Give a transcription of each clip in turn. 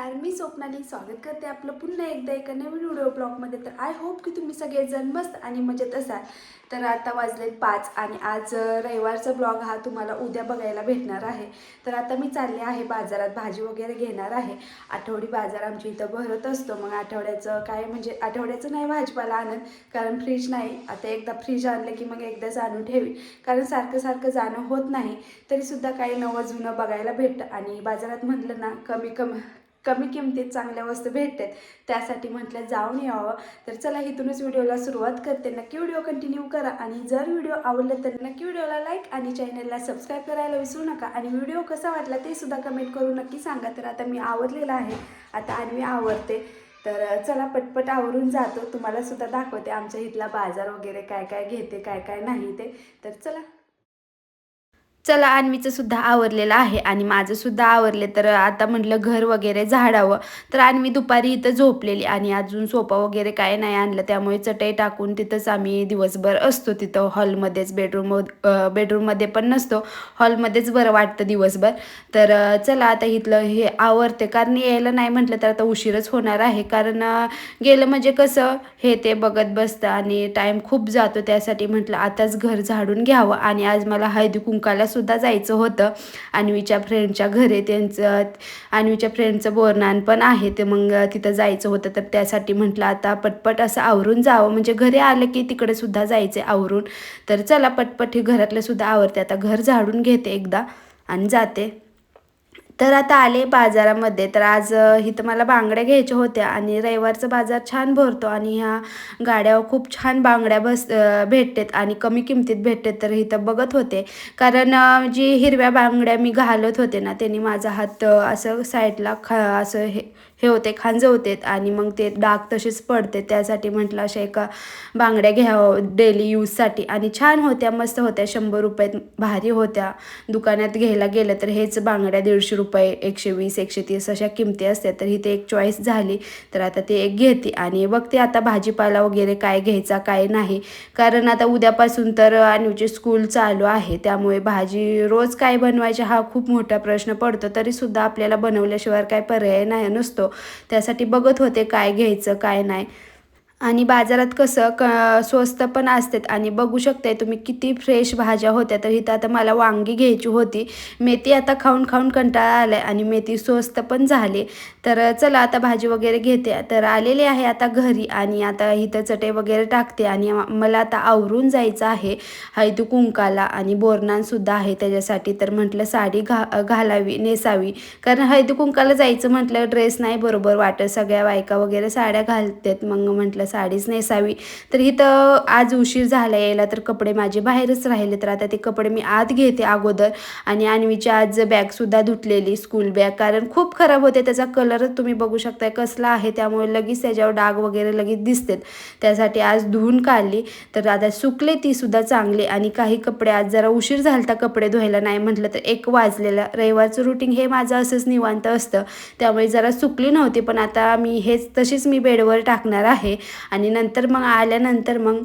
कारण मी स्वप्नाने स्वागत करते आपलं पुन्हा एकदा एका नवीन व्हिडिओ ब्लॉगमध्ये. तर आय होप की तुम्ही सगळेजण मस्त आणि मजेत असाल. तर आता वाजलेत पाच आणि आज रविवारचा ब्लॉग हा तुम्हाला उद्या बघायला भेटणार आहे. तर आता मी चालले आहे बाजारात भाजी वगैरे घेणार आहे. आठवडी बाजार आमच्या इथं भरत असतो. मग आठवड्याचं काय म्हणजे आठवड्याचं नाही भाजीपाला आणत कारण फ्रीज नाही. आता एकदा फ्रीज आणलं की मग एकदाच आणून ठेवी. कारण सारखं सारखं जाणं होत नाही. तरीसुद्धा काही नवं जुनं बघायला भेटतं. आणि बाजारात म्हटलं ना कमी कमी कमी किमतीत चांगल्या वस्तू भेटतात. त्यासाठी म्हटलं जाऊन यावं. तर चला इथूनच व्हिडिओला सुरुवात करते. नक्की व्हिडिओ कंटिन्यू करा आणि जर व्हिडिओ आवडला तर नक्की व्हिडिओला लाईक आणि चॅनलला सबस्क्राईब करायला विसरू नका. आणि व्हिडिओ कसा वाटला ते सुद्धा कमेंट करून नक्की सांगा. तर आता मी आवडलेला आहे. आता आणि मी आवडते तर चला पटपट आवरून जातो. तुम्हाला सुद्धा दाखवते आमच्या इथला बाजार वगैरे काय काय घेते काय काय नाही ते. तर चला. चला अन्वीचं सुद्धा आवरलेलं आहे आणि माझं सुद्धा आवरले तर आता म्हटलं घर वगैरे झाडावं. तर अन्वी दुपारी इथं झोपलेली आणि अजून सोफा वगैरे काय नाही आणलं त्यामुळे चटई टाकून तिथंच आम्ही दिवसभर असतो तिथं. हॉलमध्येच बेडरूम बेडरूममध्ये पण नसतो. हॉलमध्येच बरं वाटतं दिवसभर. तर चला आता इथलं हे आवरते. कारण यायला नाही म्हटलं तर आता उशीरच होणार आहे. कारण गेलं म्हणजे कसं हे ते बघत बसतं आणि टाईम खूप जातो. त्यासाठी म्हटलं आताच घर झाडून घ्यावं. आणि आज मला हळदी कुंकाला सुद्धा सुद्धा जायचं होतं. अन्वीच्या फ्रेंडच्या घरी त्यांचं अन्वीच्या फ्रेंडचं बोरनान पण आहे. ते मग तिथं जायचं होतं. तर त्यासाठी म्हटलं आता पटपट असं आवरून जावं. म्हणजे घरी आलं की तिकडे सुद्धा जायचं आवरून. तर चला पटपट हे घरातलं सुद्धा आवरते. आता घर झाडून घेते एकदा आणि जाते. तर आता आले बाजारामध्ये. तर आज इथं मला बांगड्या घ्यायच्या होत्या आणि रविवारचा बाजार छान भरतो आणि ह्या गाड्यावर खूप छान बांगड्या बस भेटतात आणि कमी किमतीत भेटतात तर इथं बघत होते. कारण जी हिरव्या बांगड्या मी घालत होते ना त्यांनी माझा हात असं साईडला खा असं हे हे होते खांजवते आणि मग ते डाग तसेच पडते. त्यासाठी म्हटलं अशा एका बांगड्या घ्यावं डेली यूजसाठी आणि छान होत्या मस्त होत्या. शंभर रुपयात भारी होत्या. दुकानात घ्यायला गेलं तर हेच बांगड्या दीडशे रुपये एकशे वीस एकशे तीस अशा किमती असत्या. तर ही ते एक चॉईस झाली. तर आता ते एक घेते आणि बघते आता भाजीपाला वगैरे काय घ्यायचा काय नाही. कारण आता उद्यापासून तर अनुचे स्कूल चालू आहे. त्यामुळे भाजी रोज काय बनवायची हा खूप मोठा प्रश्न पडतो. तरीसुद्धा आपल्याला बनवल्याशिवाय काय पर्याय नाही नसतो. त्यासाठी बघत होते काय घ्यायचं काय नाही. आणि बाजारात कसं क स्वस्त पण असतात. आणि बघू शकताय तुम्ही किती फ्रेश भाज्या होत्या. तर इथं आता मला वांगी घ्यायची होती. मेथी आता खाऊन खाऊन कंटाळा आला आहे आणि मेथी स्वस्त पण झाली. तर चला आता भाजी वगैरे घेते. तर आलेली आहे आता घरी आणि आता इथं चटई वगैरे टाकते. आणि मला आता आवरून जायचं आहे हळदी कुंकाला आणि बोरणांसुद्धा आहे त्याच्यासाठी. तर म्हटलं साडी घा घालावी नेसावी. कारण हळदी कुंकाला जायचं म्हटलं ड्रेस नाही बरोबर वाटत. सगळ्या बायका वगैरे साड्या घालतात. मग म्हटलं साडीच नेसावी तर इथं आज उशीर झाला यायला तर कपडे माझे बाहेरच राहिले. तर आता ते कपडे मी आत घेते अगोदर. आणि अन्वीची आज बॅगसुद्धा धुतलेली स्कूल बॅग कारण खूप खराब होते. त्याचा कलरच तुम्ही बघू शकता कसला आहे. त्यामुळे लगेच त्याच्यावर डाग वगैरे लगेच दिसतात. त्यासाठी आज धुवून काढली. तर आता सुकले ती सुद्धा चांगली. आणि काही कपडे आज जरा उशीर झालता कपडे धुवायला नाही म्हटलं तर एक वाजलेला. रविवारचं रुटीन हे माझं असंच निवांत असतं. त्यामुळे जरा सुकली नव्हती. पण आता मी हेच तशीच मी बेडवर टाकणार आहे. आणि नंतर मग आल्यानंतर मग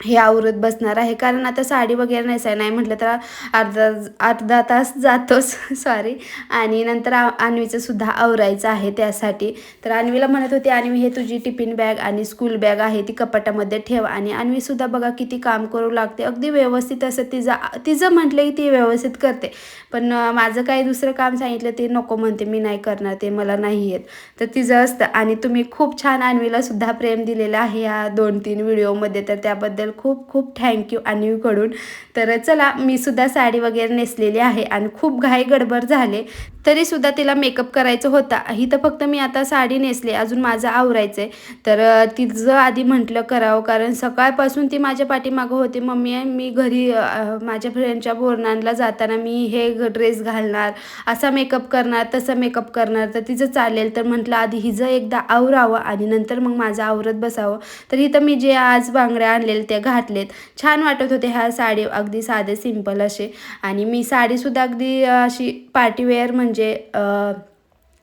हे आवरत बसणार आहे. कारण आता साडी वगैरे नेसाय नाही म्हटलं तर अर्धा अर्धा तास जातोच. सॉरी आणि नंतर आ- अन्वीचं सुद्धा आवरायचं आहे त्यासाठी. तर अन्वीला म्हणत होती अन्वी हे तुझी टिफिन बॅग आणि स्कूल बॅग आहे ती कपाटामध्ये ठेव आणि अन्वीसुद्धा बघा किती काम करू लागते. अगदी व्यवस्थित असं तिचं तिचं म्हटलं की ती व्यवस्थित करते. पण माझं काही दुसरं काम सांगितलं ते नको म्हणते. मी नाही करणार ते मला नाही येत. तर तिचं असतं. आणि तुम्ही खूप छान अन्वीला सुद्धा प्रेम दिलेलं आहे ह्या दोन तीन व्हिडिओमध्ये तर त्याबद्दल खूप खूप थँक्यू अन्यूकडून तर चला मी सुद्धा साडी वगैरे नेसलेली आहे आणि खूप घाई गडबड झाले. तरीसुद्धा तिला मेकअप करायचं होता. ही तर फक्त मी आता साडी नेसली अजून माझं आवरायचं आहे तर तिचं आधी म्हटलं करावं कारण सकाळपासून ती माझ्या पाठीमागं होती. मम्मी मी घरी माझ्या फ्रेंडच्या बोरणांना जाताना मी हे ड्रेस घालणार असा मेकअप करणार तसा मेकअप करणार. तर तिचं चालेल. तर म्हटलं आधी हिचं एकदा आवरावं आणि नंतर मग माझं आवरत बसावं. तर इथं मी जे आज बांगड्या आणलेले त्या घातलेत. छान वाटत होते ह्या साडी अगदी साधे सिंपल असे. आणि मी साडीसुद्धा अगदी अशी पार्टीवेअर म्हणजे म्हणजे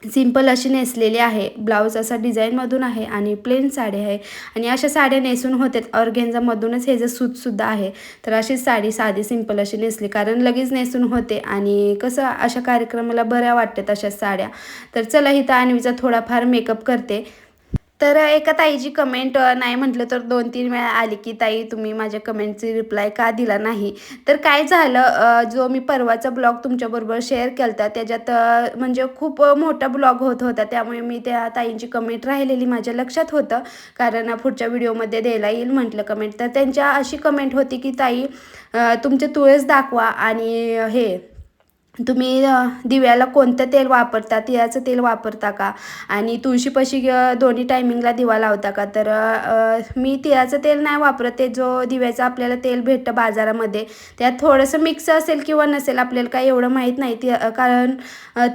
सिंपल अशी नेसलेली आहे. ब्लाऊज असा डिझाईनमधून आहे आणि प्लेन साडी आहे. आणि अशा साड्या नेसून होत्यात ऑर्गेन्झामधूनच हे जे सूतसुद्धा आहे तर अशीच साडी साधी सिंपल अशी नेसली. कारण लगेच नेसून होते आणि कसं अशा कार्यक्रमाला बऱ्या वाटतात अशा साड्या. तर चला इथं अन्वीचा थोडाफार मेकअप करते. तर एका ताईची कमेंट नाही म्हटलं तर दोन तीन वेळा आली की ताई तुम्ही माझ्या कमेंटची रिप्लाय का दिला नाही? तर काय झालं जो मी परवाचा ब्लॉग तुमच्याबरोबर शेअर केला होता त्याच्यात म्हणजे खूप मोठा ब्लॉग होत होता. त्यामुळे मी त्या ताईंची कमेंट राहिलेली माझ्या लक्षात होतं. कारण पुढच्या व्हिडिओमध्ये द्यायला येईल म्हटलं कमेंट तर त्यांच्या अशी कमेंट होती की ताई तुमचे तुळस दाखवा आणि हे तुम्ही दिव्याला कोणतं तेल वापरता तिळाचं तेल वापरता का? आणि तुळशीपाशी दोन्ही टायमिंगला दिवा लावता का? तर मी तिळाचं तेल नाही वापरत ते जो दिव्याचं आपल्याला तेल भेटतं बाजारामध्ये. त्यात थोडंसं मिक्स असेल किंवा नसेल आपल्याला काही एवढं माहीत नाही. ती कारण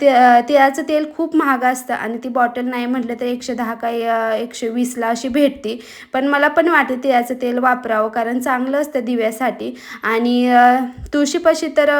ते तिळाचं तेल खूप महाग असतं आणि ती बॉटल नाही म्हटलं तर एकशे दहा काही एकशे वीसला अशी भेटते. पण मला पण वाटते तिळाचं तेल वापरावं कारण चांगलं असतं दिव्यासाठी. आणि तुळशीपाशी तर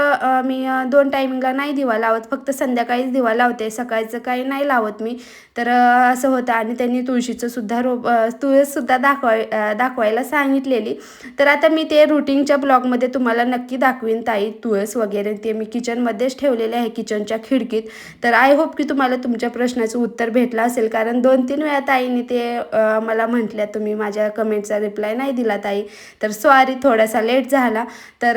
मी दोन टाईम टायमिंगला नाही दिवा लावत फक्त संध्याकाळीच दिवा लावते सकाळचं काही नाही लावत मी. तर असं होतं आणि त्यांनी तुळशीचं सुद्धा रोप तुळससुद्धा दाखवाय दाखवायला सांगितलेली. तर आता मी ते रुटीनच्या ब्लॉगमध्ये तुम्हाला नक्की दाखवीन ताई तुळस वगैरे. ते मी किचनमध्येच ठेवलेले आहे किचनच्या खिडकीत. तर आय होप की तुम्हाला तुमच्या प्रश्नाचं उत्तर भेटलं असेल. कारण दोन तीन वेळा ताईने ते मला म्हटल्या तुम्ही माझ्या कमेंटचा रिप्लाय नाही दिला ताई. तर सॉरी थोडासा लेट झाला. तर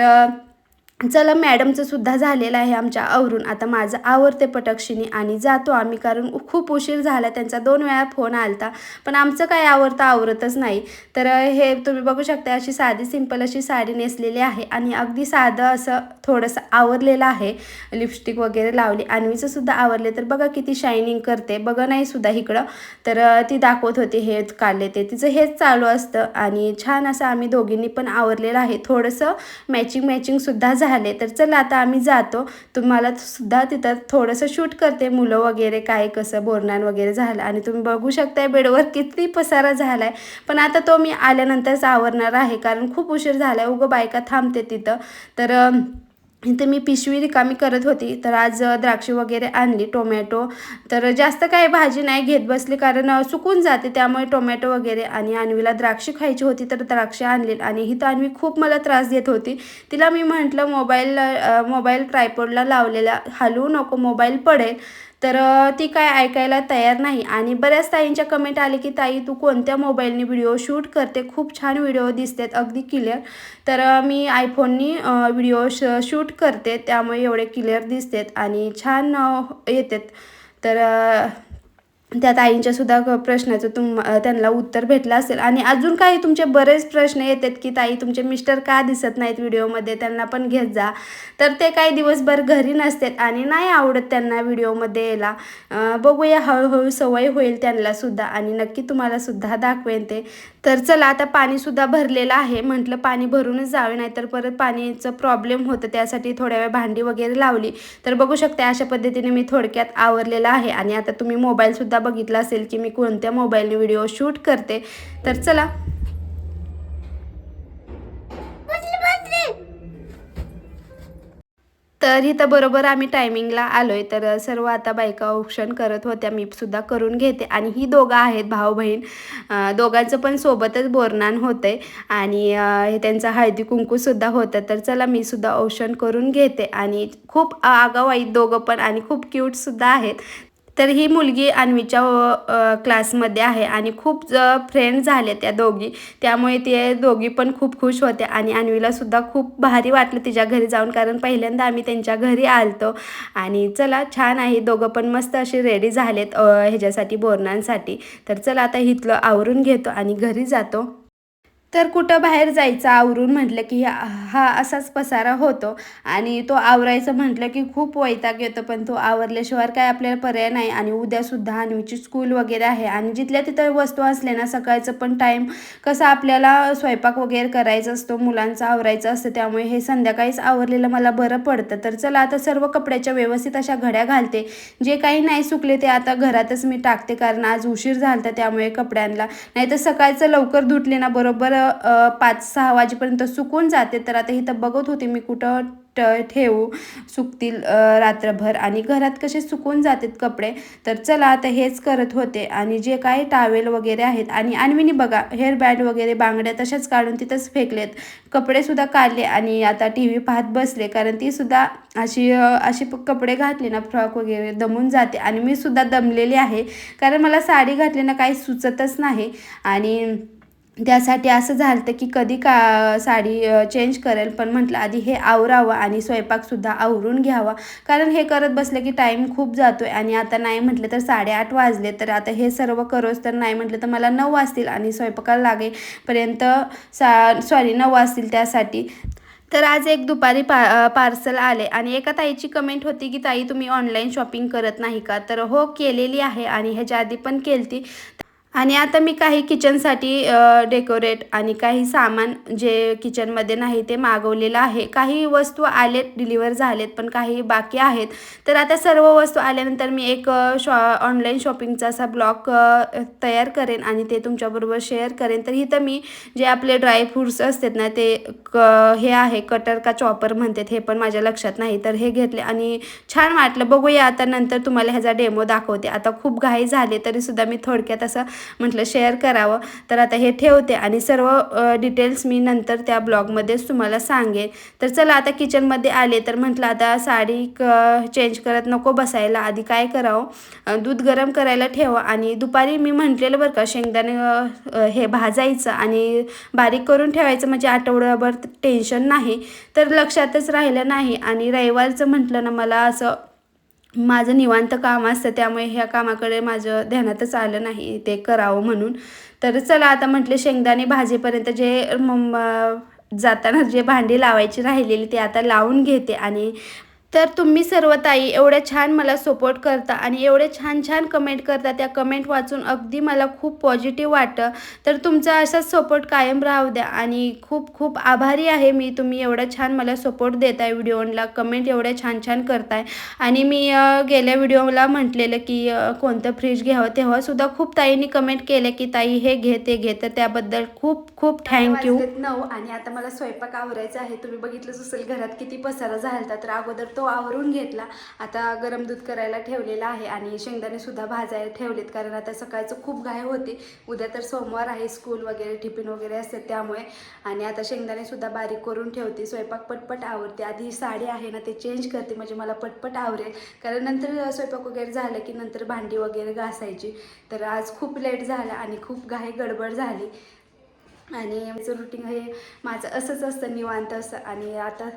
चला मॅडमचं सुद्धा झालेलं आहे आमच्या आवरून. आता माझं आवरते पटक्षिणी आणि जातो आम्ही कारण खूप उशीर झाला त्यांचा दोन वेळा फोन आलता. पण आमचं काय आवरतं आवरतच नाही. तर हे तुम्ही बघू शकता अशी साधी सिंपल अशी साडी नेसलेली आहे आणि अगदी साधं असं थोडंसं आवरलेलं आहे. लिपस्टिक वगैरे लावली. अन्वीचं सुद्धा आवरले. तर बघा किती शायनिंग करते. बघा नाही सुद्धा इकडं. तर ती दाखवत होती हे काढले ते. तिचं हेच चालू असतं आणि छान असं आम्ही दोघींनी पण आवरलेलं आहे. थोडंसं मॅचिंग मॅचिंगसुद्धा झालं. झाले तर चला आता आम्ही जातो. तुम्हाला सुद्धा तिथं थोडंसं शूट करते मुलं वगैरे काय कसं बोरणान वगैरे झालं. आणि तुम्ही बघू शकताय बेडवर किती पसारा झाला आहे पण आता तो मी आल्यानंतरच आवरणार आहे कारण खूप उशीर झाला आहे उगं बायका थांबते तिथं. तर इथं मी पिशवी रिकामी करत होती. तर आज द्राक्षे वगैरे आणली टोमॅटो. तर जास्त काही भाजी नाही घेत बसली कारण सुकून जाते. त्यामुळे टोमॅटो वगैरे आणि अन्वीला द्राक्षे खायची होती तर द्राक्षे आणली आणि ही तर अन्वी खूप मला त्रास देत होती. तिला मी म्हटलं मोबाईल मोबाईल ट्रायपॉडला लावलेला हलवू नको मोबाईल पडेल. तर ती काय ऐकायला तयार नाही. आणि बऱ्याच ताईंच्या कमेंट आले की ताई तू कोणत्या मोबाईलने व्हिडिओ शूट करते? खूप छान व्हिडिओ दिसतात अगदी क्लिअर तर मी आयफोननी व्हिडिओ श शूट करते त्यामुळे एवढे क्लिअर दिसतात आणि छान येतात. तर त्या ताईंच्या सुद्धा प्रश्नाचं तुम त्यांना उत्तर भेटलं असेल. आणि अजून काही तुमचे बरेच प्रश्न येतात की ताई तुमचे मिस्टर का दिसत नाहीत व्हिडिओमध्ये? त्यांना पण घेत जा. तर ते काही दिवसभर घरी नसतात आणि नाही आवडत त्यांना व्हिडिओमध्ये यायला. बघूया हळूहळू सवय होईल त्यांना सुद्धा. आणि नक्की तुम्हाला सुद्धा दाखवेन ते. तर चला आता पाणीसुद्धा भरलेलं आहे. म्हटलं पाणी भरूनच जावे नाहीतर परत पाणीचं प्रॉब्लेम होतं. त्यासाठी थोड्या वेळ भांडी वगैरे लावली. तर बघू शकते अशा पद्धतीने मी थोडक्यात आवरलेलं आहे. आणि आता तुम्ही मोबाईलसुद्धा बघितला असेल की मी कोणत्या मोबाईलने व्हिडिओ शूट करते. तर चला. तर इथं बरोबर आम्ही टायमिंगला आलो आहे तर सर्व आता बायका ऑप्शन करत होत्या. मी सुद्धा करून घेते. आणि ही दोघं आहेत भाऊ बहीण. दोघांचं पण सोबतच बोरणान होतंय. आणि हे त्यांचा हळदी कुंकूसुद्धा होतं. तर चला मी सुद्धा औक्षण करून घेते. आणि खूप आगाऊ आहेत दोघं पण. आणि खूप क्यूटसुद्धा आहेत. तर ही मुलगी अन्वीच्या क्लासमध्ये आहे आणि खूप फ्रेंड झाले त्या दोघी. त्यामुळे ते दोघी पण खूप खुश होत्या आणि अन्वीला सुद्धा खूप भारी वाटलं तिच्या घरी जाऊन कारण पहिल्यांदा आम्ही त्यांच्या घरी आलतो. आणि चला छान आहे दोघं पण मस्त असे रेडी झालेत ह्याच्यासाठी बोरणांसाठी. तर चला आता इथलं आवरून घेतो आणि घरी जातो. तर कुठं बाहेर जायचं? आवरून म्हटलं की हा हा असाच पसारा होतो. आणि तो आवरायचं म्हटलं की खूप वैताग येतो पण तो आवरल्याशिवाय काय आपल्याला पर्याय नाही. आणि उद्यासुद्धा अन्वीची स्कूल वगैरे आहे. आणि जिथल्या तिथं वस्तू असल्या ना सकाळचं पण टाईम कसं आपल्याला स्वयंपाक वगैरे करायचा असतो मुलांचं आवरायचं असतं त्यामुळे हे संध्याकाळीच आवरलेलं मला बरं पडतं. तर चला आता सर्व कपड्याच्या व्यवस्थित अशा घड्या घालते. जे काही नाही सुकले ते आता घरातच मी टाकते कारण आज उशीर झाला त्यामुळे कपड्यांना. नाही तर सकाळचं लवकर धुतले ना बरोबर तर पाच सहा वाजेपर्यंत सुकून जाते. तर आता इथं बघत होते मी कुठं ट- ठेवू सुकतील रात्रभर. आणि घरात कसे सुकून जातात कपडे? तर चला आता हेच करत होते. आणि जे काही टावेल वगैरे आहेत आणि आणविनी बघा हेअर बँड वगैरे बांगड्या तशाच काढून तिथंच फेकलेत. कपडेसुद्धा काढले आणि आता टी व्ही पाहत बसले. कारण ती सुद्धा अशी अशी कपडे घातले ना फ्रॉक वगैरे दमून जाते. आणि मी सुद्धा दमलेली आहे. कारण मला साडी घातली ना काही सुचतच नाही. आणि त्यासाठी असं झालं तर की कधी का साडी चेंज करेल पण म्हटलं आधी हे आवरावं आणि स्वयंपाकसुद्धा आवरून घ्यावा. कारण हे करत बसलं की टाईम खूप जातो आहे आणि आता नाही म्हटलं तर साडेआठ वाजले तर आता हे सर्व करोस तर नाही म्हटलं तर मला नऊ वाजतील आणि स्वयंपाकाला लागेपर्यंत सा सॉरी नऊ वाजतील त्यासाठी. तर आज एक दुपारी पा पार्सल आले आणि एका ताईची कमेंट होती की ताई तुम्ही ऑनलाईन शॉपिंग करत नाही का? तर हो केलेली आहे आणि ह्याच्या आधी पण केलती. आणि आता मी काही किचनसाठी डेकोरेट आणि काही सामान जे किचनमध्ये नाही ते मागवलेलं आहे. काही वस्तू आलेत डिलिव्हर झालेत पण काही बाकी आहेत. तर आता सर्व वस्तू आल्यानंतर मी एक शॉ ऑनलाईन शॉपिंगचा असा ब्लॉग तयार करेन आणि ते तुमच्याबरोबर शेअर करेन. तर इथं मी जे आपले ड्रायफ्रूट्स असतात ना ते क हे आहे कटर का चॉपर म्हणतात हे पण माझ्या लक्षात नाही. तर हे घेतले आणि छान वाटलं. बघूया आता नंतर तुम्हाला ह्याचा डेमो दाखवते. आता खूप घाई झाले तरीसुद्धा मी थोडक्यात असं म्हटलं शेअर करावं. तर आता हे ठेवते आणि सर्व डिटेल्स मी नंतर त्या ब्लॉगमध्येच तुम्हाला सांगेन. तर चला आता किचनमध्ये आले तर म्हटलं आता साडी क चेंज करत नको बसायला. आधी काय करावं? दूध गरम करायला ठेवा आणि दुपारी मी म्हटलेलं बरं का शेंगदाणे हे भाजायचं आणि बारीक करून ठेवायचं म्हणजे आठवड्याभर टेन्शन नाही. तर लक्षातच राहिलं नाही आणि रविवारचं म्हटलं ना मला असं माझं निवांत काम असतं त्यामुळे ह्या कामाकडे माझं ध्यानातच आलं नाही ते करावं म्हणून. तर चला आता म्हटले शेंगदाणे भाजीपर्यंत जे मम्मा जाताना जे भांडी लावायची राहिलेली ते आता लावून घेते आणि तर तुम्ही सर्व ताई एवढ्या छान मला सपोर्ट करता आणि एवढे छान छान कमेंट करता. त्या कमेंट वाचून अगदी मला खूप पॉझिटिव्ह वाटतं. तर तुमचा असाच सपोर्ट कायम राहू द्या आणि खूप खूप आभारी आहे मी तुम्ही एवढा छान मला सपोर्ट देताय व्हिडिओला. कमेंट एवढ्या छान छान करताय. आणि मी गेल्या व्हिडिओला म्हटलेलं की कोणतं फ्रीज घ्यावं तेव्हासुद्धा खूप ताईंनी कमेंट केलं की ताई हे घे ते घे. तर त्याबद्दल खूप खूप थँक्यू नऊ आणि आता मला स्वयंपाक आवरायचा आहे. तुम्ही बघितलंच असेल घरात किती पसारा झाला तर अगोदर तो तो आवरून घेतला. आता गरम दूध करायला ठेवलेला आहे आणि शेंगदाणेसुद्धा भाजायला ठेवलेत कारण आता सकाळचं खूप घाय होते. उद्या तर सोमवार आहे स्कूल वगैरे टिफिन वगैरे असते त्यामुळे. आणि आता शेंगदाणेसुद्धा बारीक करून ठेवते. स्वयंपाक पटपट आवडते आधी साडी आहे ना ते चेंज करते म्हणजे मला पटपट आवरेल. कारण नंतर स्वयंपाक वगैरे झालं की नंतर भांडी वगैरे घासायची. तर आज खूप लेट झाला आणि खूप घाई गडबड झाली. आणि आमचं रुटीन हे माझं असंच असतं निवांत असं. आणि आता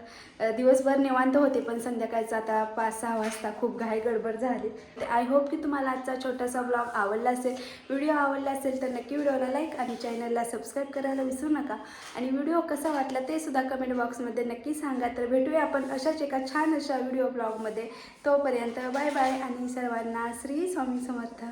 दिवसभर निवांत होते पण संध्याकाळचं आता पाच सहा वाजता खूप घाई गडबड झाली. आय होप की तुम्हाला आजचा छोटासा ब्लॉग आवडला असेल. व्हिडिओ आवडला असेल तर नक्की व्हिडिओला लाईक आणि चॅनलला सबस्क्राईब करायला विसरू नका. आणि व्हिडिओ कसा वाटला ते सुद्धा कमेंट बॉक्समध्ये नक्की सांगा. तर भेटूया आपण अशाच एका छान अशा व्हिडिओ ब्लॉगमध्ये तोपर्यंत बाय बाय आणि सर्वांना श्री स्वामी समर्थ.